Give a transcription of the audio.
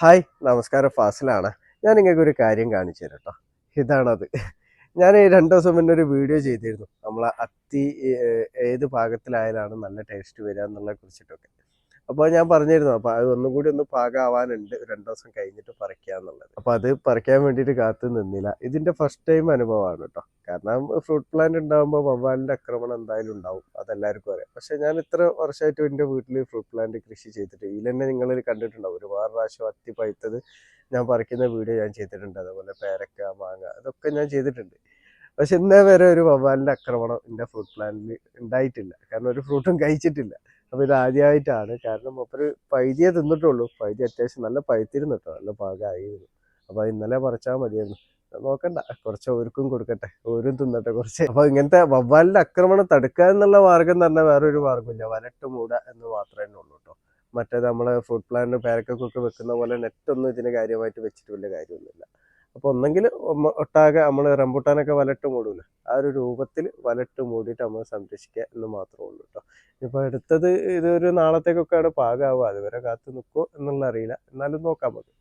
Hi നമസ്കാരം. ഫാസിലാണ്. ഞാൻ നിങ്ങൾക്ക് ഒരു കാര്യം കാണിച്ചു തരാം കേട്ടോ ഇതാണത്. ഞാൻ രണ്ട് ദിവസം മുന്നേ ഒരു വീഡിയോ ചെയ്തിരുന്നു. നമ്മൾ അത്തി ഏത് പാകത്തിലായാലാണ് നല്ല ടേസ്റ്റ് വരിക എന്നുള്ളതിനെ കുറിച്ചിട്ടൊക്കെ. അപ്പോൾ ഞാൻ പറഞ്ഞിരുന്നു അപ്പോൾ അത് ഒന്നും കൂടി ഒന്ന് പാകമാവാനുണ്ട് രണ്ടു ദിവസം കഴിഞ്ഞിട്ട് പറിക്കാന്നുള്ളത്. അപ്പോൾ അത് പറിക്കാൻ വേണ്ടിയിട്ട് കാത്തു നിന്നില്ല. ഇതിന്റെ ഫസ്റ്റ് ടൈം അനുഭവമാണ് കേട്ടോ കാരണം ഫ്രൂട്ട് പ്ലാന്റ് ഉണ്ടാകുമ്പോൾ വവ്വാലിന്റെ ആക്രമണം എന്തായാലും ഉണ്ടാവും അതെല്ലാവർക്കും അറിയാം. പക്ഷേ ഞാൻ ഇത്ര വർഷമായിട്ട് എന്റെ വീട്ടിൽ ഫ്രൂട്ട് പ്ലാന്റ് കൃഷി ചെയ്തിട്ട് ഇതിൽ തന്നെ നിങ്ങൾ കണ്ടിട്ടുണ്ടാവും ഒരുപാട് പ്രാവശ്യം അത്തി പഴുത്തത് ഞാൻ പറിക്കുന്ന വീഡിയോ ഞാൻ ചെയ്തിട്ടുണ്ട്. അതുപോലെ പേരക്ക മാങ്ങ അതൊക്കെ ഞാൻ ചെയ്തിട്ടുണ്ട്. പക്ഷെ ഇന്നേ വരെ ഒരു വവ്വാലിന്റെ ആക്രമണം എന്റെ ഫ്രൂട്ട് പ്ലാന്റിൽ ഉണ്ടായിട്ടില്ല. കാരണം ഒരു ഫ്രൂട്ടും കഴിച്ചിട്ടില്ല. അപ്പോൾ ഇത് ആദ്യമായിട്ടാണ് കാരണം മൂപ്പര് പൈതിയെ തിന്നിട്ടുള്ളൂ. പൈതി അത്യാവശ്യം നല്ല പഴുത്തിരുന്നു കേട്ടോ നല്ല പാകമായിരുന്നു അപ്പോൾ ഇന്നലെ പറിച്ചാൽ മതിയായിരുന്നു. നോക്കണ്ട. കുറച്ച് ഓർക്കും കൊടുക്കട്ടെ. ഓരും തിന്നട്ടെ കുറച്ച്. അപ്പോൾ ഇങ്ങനത്തെ വവ്വാലിന്റെ ആക്രമണം തടുക്കുക എന്നുള്ള മാർഗം പറഞ്ഞാൽ വേറൊരു മാർഗമില്ല വരട്ട് മൂടുക എന്ന് മാത്രമേ ഉള്ളൂ കേട്ടോ മറ്റേത് നമ്മളെ ഫ്രൂട്ട് പ്ലാന്റ് പേരക്കൊക്കെ വെക്കുന്ന പോലെ നെറ്റൊന്നും ഇതിന് കാര്യമായിട്ട് വെച്ചിട്ട് വലിയ കാര്യമൊന്നുമില്ല. അപ്പോൾ ഒന്നെങ്കിൽ ഒട്ടാകെ നമ്മൾ റംബുട്ടാനൊക്കെ വലട്ട് മൂടൂല? ആ ഒരു രൂപത്തിൽ വലട്ട് മൂടിയിട്ട് നമ്മൾ സംരക്ഷിക്കുക എന്ന് മാത്രമേ ഉള്ളൂ കേട്ടോ ഇപ്പോൾ എടുത്തത് ഇതൊരു നാളത്തേക്കൊക്കെ നാളത്തേക്കൊക്കെയാണ് പാകാവുക അതുവരെ കാത്തു നിൽക്കുമോ എന്നുള്ള അറിയില്ല. എന്നാലും നോക്കാം നമുക്ക്.